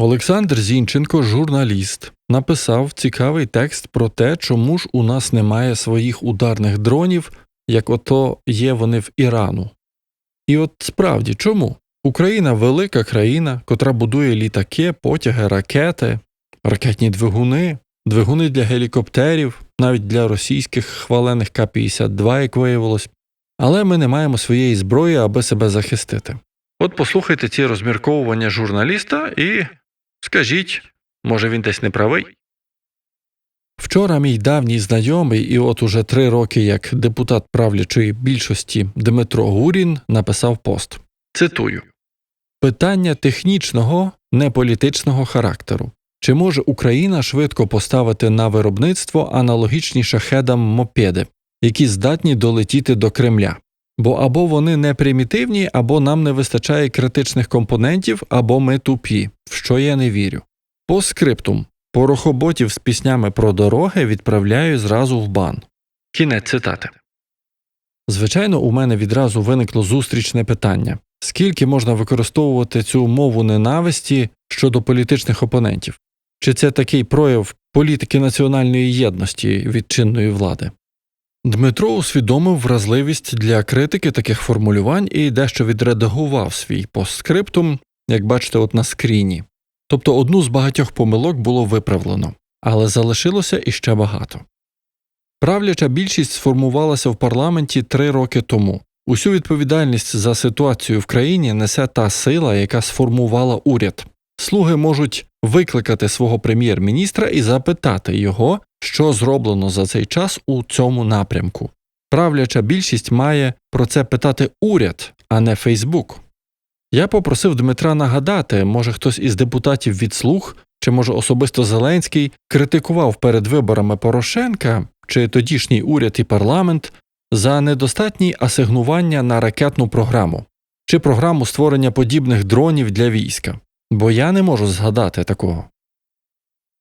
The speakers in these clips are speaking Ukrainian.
Олександр Зінченко, журналіст, написав цікавий текст про те, чому ж у нас немає своїх ударних дронів, як ото є вони в Ірану. І от справді чому? Україна велика країна, котра будує літаки, потяги, ракети, ракетні двигуни, двигуни для гелікоптерів, навіть для російських хвалених К-52, як виявилось, але ми не маємо своєї зброї, аби себе захистити. От послухайте ці розмірковування журналіста і скажіть, може він десь не правий? Вчора мій давній знайомий, і от уже три роки як депутат правлячої більшості Дмитро Гурін написав пост. Цитую Питання технічного, не політичного характеру. Чи може Україна швидко поставити на виробництво аналогічні шахедам мопеди, які здатні долетіти до Кремля? Бо або вони не примітивні, або нам не вистачає критичних компонентів, або ми тупі, в що я не вірю. По скриптум порохоботів з піснями про дороги відправляю зразу в бан. Кінець цитати. Звичайно, у мене відразу виникло зустрічне питання скільки можна використовувати цю мову ненависті щодо політичних опонентів? Чи це такий прояв політики національної єдності від чинної влади? Дмитро усвідомив вразливість для критики таких формулювань і дещо відредагував свій постскриптум, як бачите, от на скріні. Тобто одну з багатьох помилок було виправлено, але залишилося іще багато. Правляча більшість сформувалася в парламенті три роки тому. Усю відповідальність за ситуацію в країні несе та сила, яка сформувала уряд. Слуги можуть викликати свого прем'єр-міністра і запитати його, що зроблено за цей час у цьому напрямку. Правляча більшість має про це питати уряд, а не Фейсбук. Я попросив Дмитра нагадати, може хтось із депутатів від слуг, чи може особисто Зеленський критикував перед виборами Порошенка чи тодішній уряд і парламент за недостатні асигнування на ракетну програму чи програму створення подібних дронів для війська, бо я не можу згадати такого.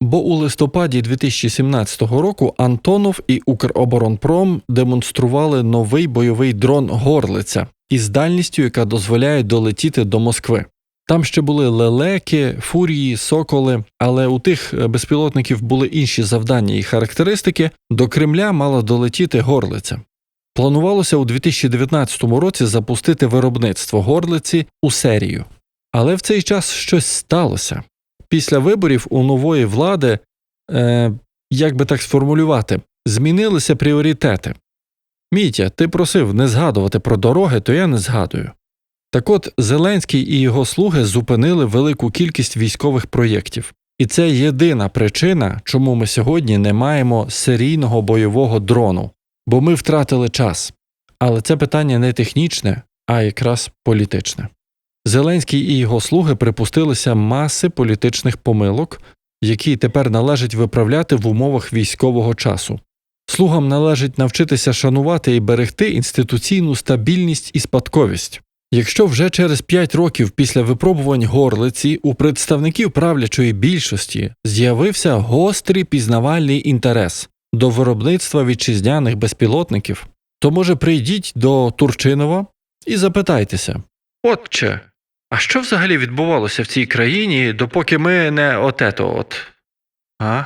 Бо у листопаді 2017 року Антонов і Укроборонпром демонстрували новий бойовий дрон Горлиця із дальністю, яка дозволяє долетіти до Москви. Там ще були лелеки, фурії, соколи, але у тих безпілотників були інші завдання і характеристики. До Кремля мала долетіти горлиця. Планувалося у 2019 році запустити виробництво горлиці у серію. Але в цей час щось сталося. Після виборів у нової влади, е, як би так сформулювати, змінилися пріоритети. Мітя, ти просив не згадувати про дороги, то я не згадую. Так от Зеленський і його слуги зупинили велику кількість військових проєктів. І це єдина причина, чому ми сьогодні не маємо серійного бойового дрону, бо ми втратили час. Але це питання не технічне, а якраз політичне. Зеленський і його слуги припустилися маси політичних помилок, які тепер належить виправляти в умовах військового часу. Слугам належить навчитися шанувати і берегти інституційну стабільність і спадковість. Якщо вже через 5 років після випробувань горлиці у представників правлячої більшості з'явився гострий пізнавальний інтерес до виробництва вітчизняних безпілотників, то може прийдіть до Турчинова і запитайтеся Отче, а що взагалі відбувалося в цій країні, допоки ми не отето от? А?